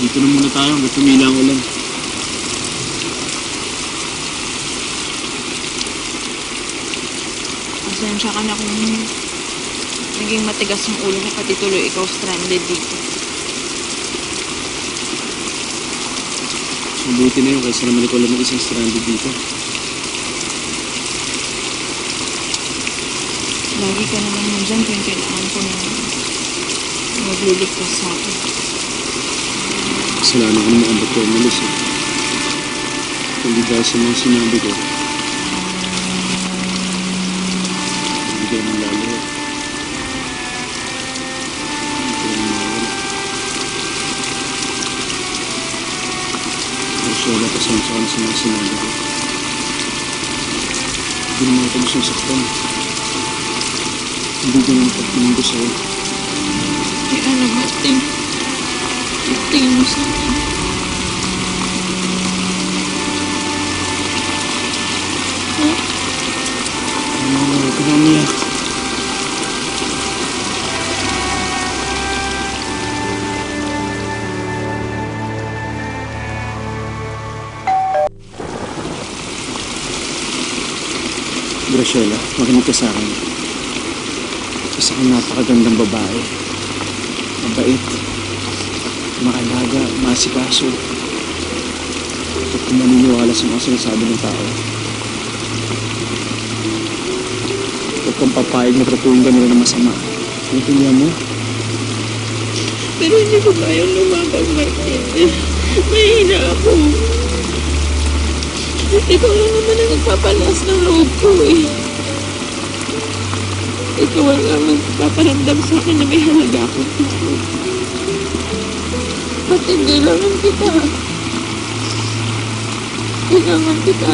Dito na muna tayo hanggang tumila ang ulan. Pasensya ka na kung naging matigas ang ulo ko pati tuloy ikaw stranded dito. Mabuti na yun kaysa naman ikaw lang mag-isang stranded dito. Lagi ka naman nandyan kung kailangan ko na magliligtas sa akin. Kasalanan ko naman ba't ko umalis eh. Kundi dahil sa mga sinabi ko. Hindi ka naman lalo. Hindi ka naman mawala. Ursula, pasensya ka na sa mga sinabi ko. Hindi naman ako gusto saktan. Hindi naman pagtingin ko sa'yo. Kaya naman, ting. Tingin mo sa akin. Ano na, umiyak. Graciela, makinig ka sa akin. Isa kang napakagandang babae. Mabait. Maalaga, masikaso. At kung maniniwala sa mga sinasabi ng tao. Huwag kang papayag na tratuhin ka ng masama. Naintindihan mo? Pero hindi ko kayang lumaban, Martin. Mahina ako. Ikaw lang naman ang nagpapalas ng loob ko eh. Ikaw ang ang magpaparamdam sa akin na may halaga akong hindi lang kita? Kailangan kita.